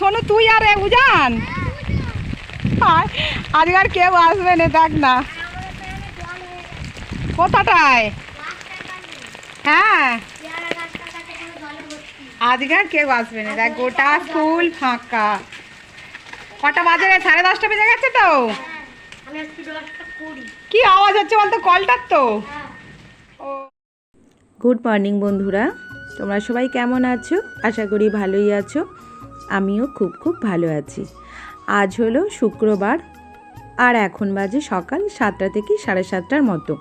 সোনু, তুই আর উজান? আজকে আর কেউ আসবে না, দেখ না। কোথাটায়? হ্যাঁ। আজকে আর কেউ আসবে না, দেখ, গোটা স্কুল ফাঁকা। কটা বাজে সাড়ে দশটা বেজে গেছে তো? কি আওয়াজ হচ্ছে বলতো কলটার তো? গুড মর্নিং বন্ধুরা। তোমরা সবাই কেমন আছো? আশা করি ভালোই আছো। আমিও খুব খুব ভালো আছি। আজ হলো শুক্রবার আর এখন বাজে সকাল সাতটা থেকে সাড়ে সাতটার মতো।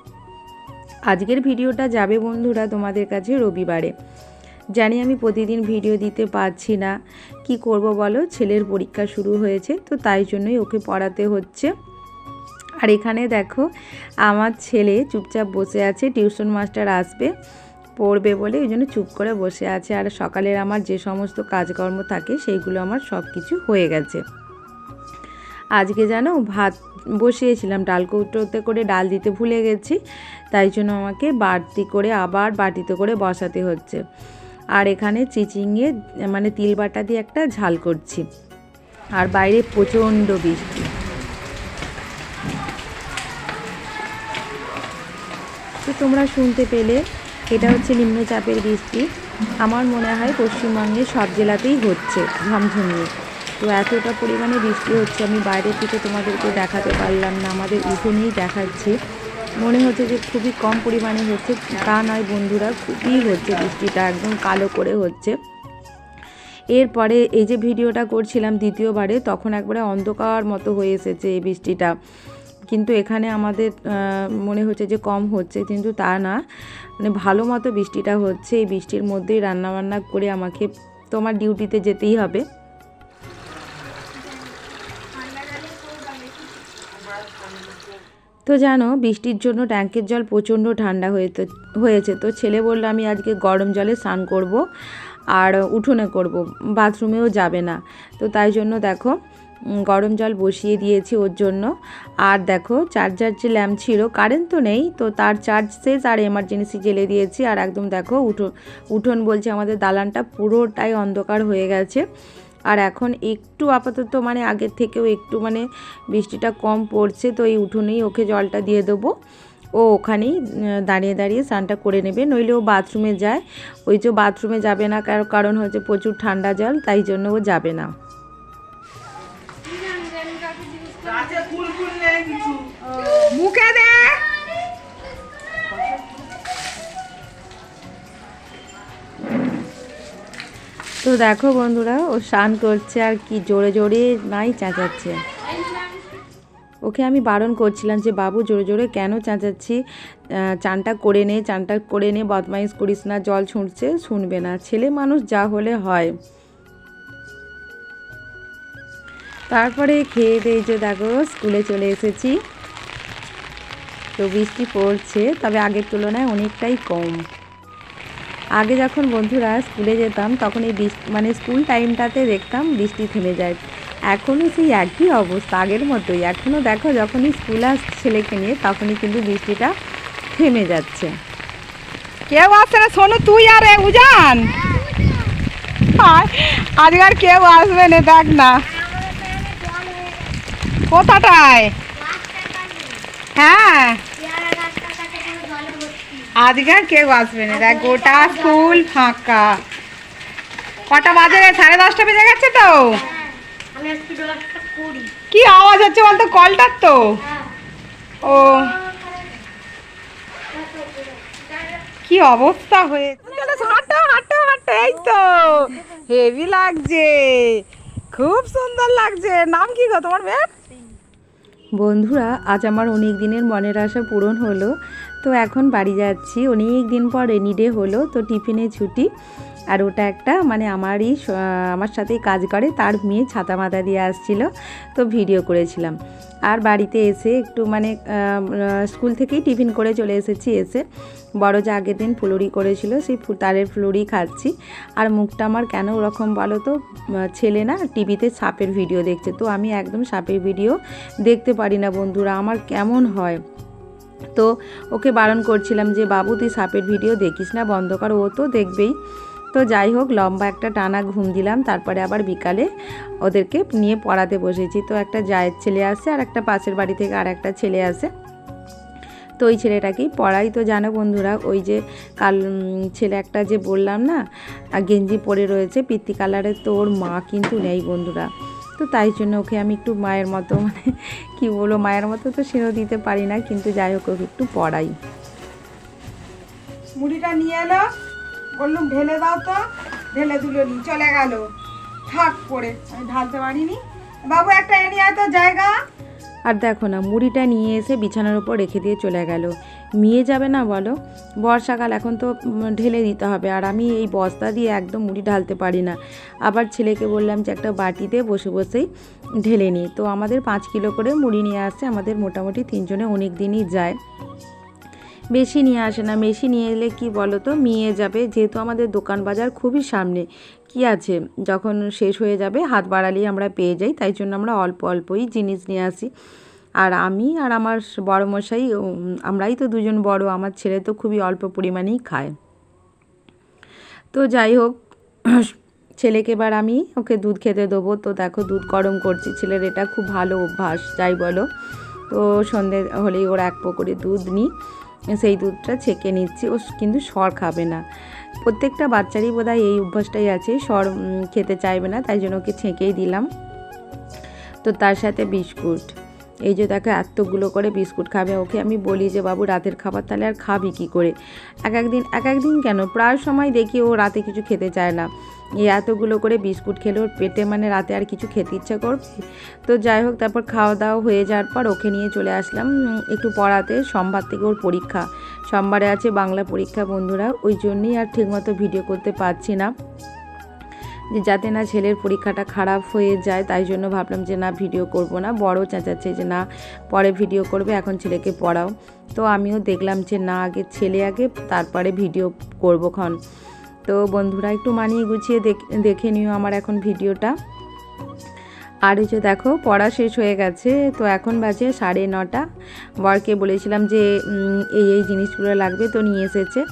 আজকের ভিডিওটা যাবে বন্ধুরা তোমাদের কাছে রবিবারে। জানি আমি প্রতিদিন ভিডিও দিতে পারছি না। কি করব বলো? ছেলের পরীক্ষা শুরু হয়েছে তো তাই জন্যই ওকে পড়াতে হচ্ছে। আর এখানে দেখো, আমার ছেলে চুপচাপ বসে আছে, টিউশন মাস্টার আসবে। পড়বে বলে ওই জন্য চুপ করে বসে আছে। আর সকালের আমার যে সমস্ত কাজকর্ম থাকে, সেইগুলো আমার সব কিছু হয়ে গেছে। আজকে জানো ভাত বসিয়েছিলাম, ডাল কৌটোতে করে ডাল দিতে ভুলে গেছি, তাই জন্য আমাকে বাড়তি করে আবার বাটিতে করে বসাতে হচ্ছে। আর এখানে চিচিংয়ে মানে তিল বাটা দিয়ে একটা ঝাল করছি। আর বাইরে প্রচণ্ড বৃষ্টি। তো তোমরা শুনতে পেলে এটা হচ্ছে নিম্নচাপের বৃষ্টি। আমার মনে হয় পশ্চিমবঙ্গে সব জেলাতেই হচ্ছে ঝমঝমিয়ে তো এতটা পরিমাণে বৃষ্টি হচ্ছে, আমি বাইরের থেকে তোমাদেরকে দেখাতে পারলাম না, আমাদের উঠোনেই দেখাচ্ছি। মনে হচ্ছে যে খুবই কম পরিমাণে হচ্ছে, তা নয় বন্ধুরা, খুবই হচ্ছে বৃষ্টিটা, একদম কালো করে হচ্ছে। এরপরে এই যে ভিডিওটা করছিলাম দ্বিতীয়বারে, তখন একবারে অন্ধকার মতো হয়ে এসেছে এই বৃষ্টিটা। কিন্তু এখানে আমাদের মনে হচ্ছে যে কম হচ্ছে, কিন্তু তা না। মানে ভালো মতো বৃষ্টিটা হচ্ছে, এই বৃষ্টির মধ্যেই রান্নাবান্না করে আমাকে তোমার ডিউটিতে যেতেই হবে। তো জানো, বৃষ্টির জন্য ট্যাঙ্কের জল প্রচণ্ড ঠান্ডা হয়েছে হয়েছে। তো ছেলে বলল, আমি আজকে গরম জলে স্নান করব আর উঠোনে করব, বাথরুমেও যাবে না। তো তাই জন্য দেখো গরম জল বসিয়ে দিয়েছি ওর জন্য। আর দেখো চার্জার যে ল্যাম্প ছিল কারেন্ট তো নেই, তো তার চার্জ শেষ আর এমার্জেন্সি জেলে দিয়েছি। আর একদম দেখো, উঠো, উঠোন বলছে আমাদের দালানটা পুরোটাই অন্ধকার হয়ে গেছে। আর এখন একটু আপাতত মানে আগের থেকেও একটু মানে বৃষ্টিটা কম পড়ছে, তো এই উঠোনেই ওকে জলটা দিয়ে দেবো। ও ওখানেই দাঁড়িয়ে দাঁড়িয়ে স্নানটা করে নেবে, নইলে ও বাথরুমে যায়। ওই যে বাথরুমে যাবে না, কার- কারণ হচ্ছে প্রচুর ঠান্ডা জল, তাই জন্য ও যাবে না। মুখে দে। তো দেখো বন্ধুরা, ও স্নান করছে আর কি জোরে জোরে নাই চেঁচাচ্ছে। ওকে আমি বারণ করছিলাম যে, বাবু, জোরে জোরে কেন চেঁচাচ্ছি? চানটা করে নে, চানটা করে নে, বদমাইশ করিস না, জল ছুঁড়ছে, শুনবে না। ছেলে মানুষ যা হলে হয়। তারপরে খেয়ে দিয়ে যে দেখো, স্কুলে চলে এসেছি। তো বৃষ্টি পড়ছে, তবে আগের তুলনায় অনেকটাই কম। আগে যখন বন্ধুরা স্কুলে যেতাম, তখন এই বৃষ্টি মানে স্কুল টাইমটাতে দেখতাম বৃষ্টি থেমে যায়। এখনও সেই একই অবস্থা, আগের মতোই। এখনও দেখো, যখনই স্কুল আসছে ছেলেকে নিয়ে, তখনই কিন্তু বৃষ্টিটা থেমে যাচ্ছে। কেউ আসছে না শোনো তুই আর উজান? আর আজকে আর কেউ আসবে না, দেখ না। কোথাটায়? হ্যাঁ। আজকে কেউ আসবে না? দেখ, গোটা ফাঁকা। কটা বাজে সাড়ে দশটা বেজে গেছে তো? আওয়াজ হচ্ছে বলতো? কলটার তো? ও। কি অবস্থা হাঁটো এই তো। হেভি লাগছে। খুব সুন্দর লাগছে। নাম কি গো তোমার? মেয়ের বন্ধুরা আজ আমার অনেক দিনের মনের আশা পূরণ হলো। তো এখন বাড়ি যাচ্ছি। অনেক দিন পর রেনি ডে হলো, তো টিফিনে ছুটি। আর ওটা একটা মানে আমারই আমার সাথেই কাজ করে, তার মেয়ে ছাতা মাথা দিয়ে আসছিল, তো ভিডিও করেছিলাম। আর বাড়িতে এসে একটু মানে স্কুল থেকেই টিফিন করে চলে এসেছি এসে। বড় যে আগের দিন ফুলুরি করেছিল, সেই তালের ফুলুরি খাচ্ছি। আর মুখটা আমার কেন ওরকম বলো তো ছেলে না, টিভিতে সাপের ভিডিও দেখছে। তো আমি একদম সাপের ভিডিও দেখতে পারি না বন্ধুরা, আমার কেমন হয়? তো ওকে বারণ করছিলাম যে, বাবু, তুই সাপের ভিডিও দেখিস না, বন্ধ কর, ও তো দেখবেই। তো যাই হোক, লম্বা একটা টানা ঘুম দিলাম, তারপরে আবার বিকালে ওদেরকে নিয়ে পড়াতে বসেছি। তো একটা জায়ের ছেলে আসে আর একটা পাশের বাড়ি থেকে আর একটা ছেলে আসে তো ওই ছেলেটাকেই পড়াই। তো জানো বন্ধুরা, ওই যে কাল ছেলে একটা যে বললাম না গেঞ্জি পরে রয়েছে, পিত্তি কালারের, তো ওর মা কিন্তু নেই বন্ধুরা। তো তাই জন্য ওকে আমি একটু মায়ের মতো মানে কি বলব মায়ের মতো তো সেও দিতে পারি না কিন্তু যাই হোক ওকে একটু পড়াই। মুড়িটা নিয়ে এলো বললুম ঢেলে দাও তো ঢেলে দিল নি চলে গেল। থাক পড়ে আমি ঢালতে পারিনি। বাবু একটা এনে আয় তো জায়গা। আর দেখো না মুড়িটা নিয়ে এসে বিছানার উপর রেখে দিয়ে চলে গেল। মিয়ে যাবে না বলো। বর্ষাকাল এখন তো ঢেলে দিতে হবে। আর আমি এই বস্তা দিয়ে একদম মুড়ি ঢালতে পারি না। আবার ছেলেকে বললাম যে, একটা বাটিতে বসে বসেই ঢেলে নিই তো আমাদের পাঁচ কিলো করে মুড়ি নিয়ে আসছে। আমাদের মোটামুটি তিনজনে অনেক দিনই যায়। বেশি নিয়ে আসে না। বেশি নিয়ে এলে কি বলো তো মিয়ে যাবে। যেহেতু আমাদের দোকান বাজার খুবই সামনে। কি আছে? যখন শেষ হয়ে যাবে, হাত বাড়ালেই আমরা পেয়ে যাই। তাই জন্য আমরা অল্প অল্পই জিনিস নিয়ে আসি। আর আমি আর আমার বড় মশাই আমরাই তো দুজন বড়, আমার ছেলে তো খুবই অল্প পরিমাণেই খায়। তো যাই হোক, ছেলেকে এবার আমি ওকে দুধ খেতে দেবো। তো দেখো দুধ গরম করছি, ছেলের এটা খুব ভালো অভ্যাস, যাই বলো। তো সন্ধে হলেই ওর এক পুকুরে দুধ নিই, সেই দুধটা ছেঁকে নিচ্ছি, ও কিন্তু সর খাবে না। প্রত্যেকটা বাচ্চারই বোধহয় এই অভ্যাসটাই আছে, সর খেতে চাইবে না, তাই জন্য ওকে ছেঁকেই দিলাম। তো তার সাথে বিস্কুট। এই যে দেখো, এতগুলো করে বিস্কুট খাবে ওকে। আমি বলি যে, বাবু, রাতের খাবার তাহলে আর খাবি কী করে? এক একদিন এক একদিন কেন? প্রায় সময় দেখি ও রাতে কিছু খেতে চায় না। এই এতগুলো করে বিস্কুট খেলে ওর পেটে মানে রাতে আর কিছু খেতে ইচ্ছা করবে? তো যাই হোক, তারপর খাওয়া দাওয়া হয়ে যাওয়ার পর ওকে নিয়ে চলে আসলাম। একটু পড়াতে। সোমবার থেকে ওর পরীক্ষা। সোমবারে আছে বাংলা পরীক্ষা, বন্ধুরা। ওই জন্যই আর ঠিকমতো ভিডিও করতে পারছি না। যে যাতে না ছেলের পরীক্ষাটা খারাপ হয়ে যায়, তাই জন্য ভাবলাম যে না ভিডিও করব না। বড় চেঁচাচ্ছে যে না, পরে ভিডিও করবে, এখন ছেলেকে পড়াও। তো আমিও দেখলাম যে না, আগে ছেলে আগে, তারপরে ভিডিও করব ক্ষণ তো বন্ধুরা, একটু মানিয়ে গুছিয়ে দেখ- নিও আমার এখন ভিডিওটা। আর এই যে দেখো, পড়া শেষ হয়ে গেছে, তো এখন বাজে সাড়ে নটা। বরকে বলেছিলাম যে এই এই জিনিসগুলো লাগবে, তো নিয়ে এসেছে।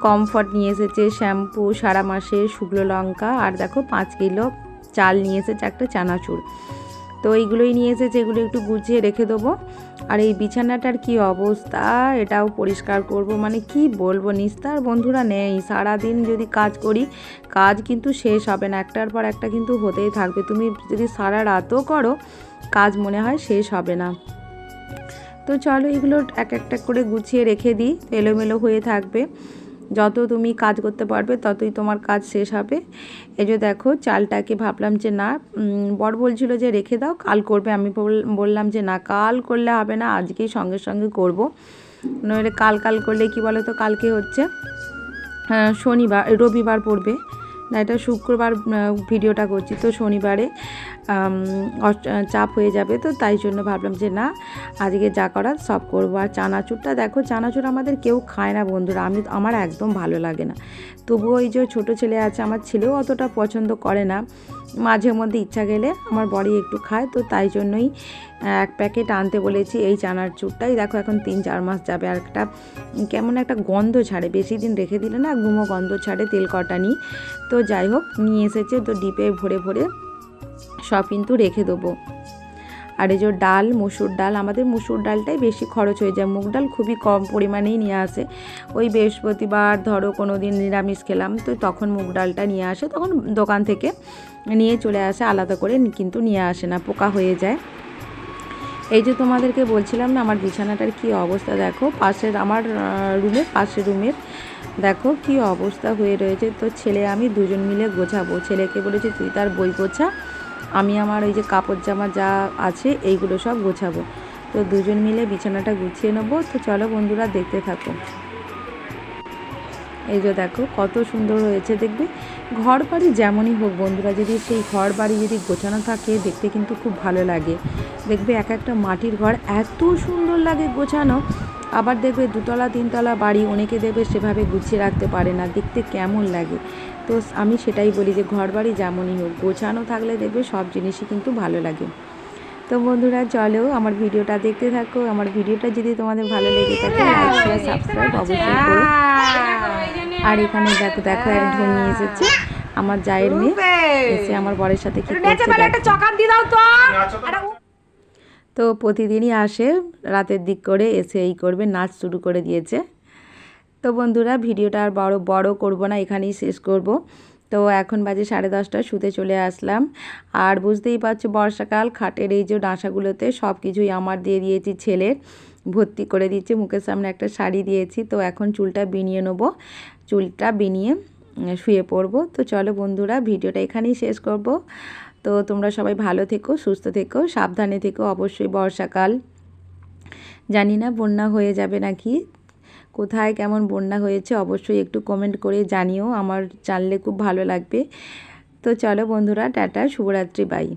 কমফর্ট নিয়ে এসেছে, শ্যাম্পু, সারা মাসে শুকনো লঙ্কা, আর দেখো পাঁচ কিলো চাল নিয়ে এসেছে একটা চানাচুর। তো এইগুলোই নিয়ে এসেছে, এগুলো একটু গুছিয়ে রেখে দেবো। আর এই বিছানাটার কি অবস্থা, এটাও পরিষ্কার করব। মানে কি বলব, নিস্তার বন্ধুরা নেই। সারাদিন যদি কাজ করি, কাজ কিন্তু শেষ হবে না। একটার পর একটা কিন্তু হতেই থাকবে। তুমি যদি সারা রাতও করো, কাজ মনে হয় শেষ হবে না। তো চলো এগুলো এক একটা করে গুছিয়ে রেখে দিই। এলোমেলো হয়ে থাকবে। যত তুমি কাজ করতে পারবে, ততই তোমার কাজ শেষ হবে। এই যে দেখো, চালটাকে ভাবলাম যে না বর বলছিল যে রেখে দাও, কাল করবে। আমি বল- বললাম যে না, কাল করলে হবে না আজকেই সঙ্গে সঙ্গে করব। নইলে কাল কাল করলে কি বলো তো কালকে হচ্ছে শনিবার, রবিবার পড়বে। না, এটা শুক্রবার ভিডিওটা করছি। তো শনিবারে চাপ হয়ে যাবে, তো তাই জন্য ভাবলাম যে না, আজকে যা করার সব করব। আর চানাচুরটা দেখো, চানাচুর আমাদের কেউ খায় না বন্ধুরা, আমি, আমার একদম ভালো লাগে না। তবুও ওই যে ছোটো ছেলে আছে, আমার ছেলেও অতটা পছন্দ করে না। মাঝে মধ্যে ইচ্ছা গেলে আমার বড়ি একটু খায়, তো তাই জন্যই এক প্যাকেট আনতে বলেছি এই চানার চুরটাই দেখো এখন তিন চার মাস যাবে, আর একটা কেমন একটা গন্ধ ছাড়ে, বেশি দিন রেখে দিলে না গুমো গন্ধ ছাড়ে তেল কটানি তো যাই হোক, নিয়ে এসেছে, তো ডিপে ভরে ভরে সব কিন্তু রেখে দেবো। আর এই যে ডাল, মুসুর ডাল, আমাদের মুসুর ডালটাই বেশি খরচ হয়ে যায়। মুগ ডাল খুবই কম পরিমাণেই নিয়ে আসে। ওই বৃহস্পতিবার ধরো কোনো দিন নিরামিষ খেলাম, তো তখন মুগ ডালটা নিয়ে আসে। তখন দোকান থেকে নিয়ে চলে আসে, আলাদা করে কিন্তু নিয়ে আসে না, পোকা হয়ে যায়। এই যে তোমাদেরকে বলছিলাম না, আমার বিছানাটার কি অবস্থা দেখো, পাশের আমার রুমের পাশের রুমের, দেখো কি অবস্থা হয়ে রয়েছে। তো ছেলে আমি দুজন মিলে গোছাবো। ছেলেকে বলেছি, তুই তার বই গোছা। আমি আমার ওই যে কাপড় জামা যা আছে, এইগুলো সব গোছাবো। তো দুজন মিলে বিছানাটা গুছিয়ে নেব। তো চলো বন্ধুরা, দেখতে থাকো। এই যে দেখো, কত সুন্দর হয়েছে দেখবে। ঘর বাড়ি যেমনই হোক বন্ধুরা, যদি সেই ঘর বাড়ি যদি গোছানো থাকে, দেখতে কিন্তু খুব ভালো লাগে। দেখবে এক একটা মাটির ঘর এত সুন্দর লাগে গোছানো। আবার দেখবে দুতলা তিনতলা বাড়ি অনেকে দেখবে সেভাবে গুছিয়ে রাখতে পারে না দেখতে কেমন লাগে। তো আমি সেটাই বলি যে ঘর বাড়ি যেমনই হোক গোছানো থাকলে দেখবে সব জিনিসই কিন্তু ভালো লাগে। তো বন্ধুরা চলো আমার ভিডিওটা দেখতে থাকো। আমার ভিডিওটা যদি তোমাদের ভালো লেগে থাকে লাইক শেয়ার সাবস্ক্রাইব অবশ্যই করো। আর এখানে দেখো দেখো এক ঢোল নিয়ে এসেছে। আমার জায়ের মেয়ে এসে আমার বরের সাথে কি করছে দেখো। একটা চকার দিয়ে দাও তো। তো প্রতিদিনই আসে, রাতের দিক করে এসে এই করবে, নাচ শুরু করে দিয়েছে। তো বন্ধুরা, ভিডিওটা আর বড় বড় করব না, এখানেই শেষ করব। তো এখন বাজে সাড়ে দশটা শুতে চলে আসলাম। আর বুঝতেই পারছ, বর্ষাকাল, খাটের এই যে ডাঁসাগুলোতে সব কিছুই আমার দিয়ে দিয়েছি, ছেলের ভর্তি করে দিচ্ছি মুখের সামনে একটা শাড়ি দিয়েছি। তো এখন চুলটা বিনিয়ে নেব, চুলটা বিনিয়ে শুয়ে পড়ব। তো চলো বন্ধুরা, ভিডিওটা এখানেই শেষ করব। তো তোমরা সবাই ভালো থেকো, সুস্থ থেকো, সাবধানে থেকো, অবশ্যই বর্ষাকাল। জানি না বন্যা হয়ে যাবে নাকি? কোথায় কেমন বন্যা হয়েছে অবশ্যই একটু কমেন্ট করে জানিও, আমার জানলে খুব ভালো লাগবে। তো চলো বন্ধুরা, টাটা, শুভরাত্রি বাই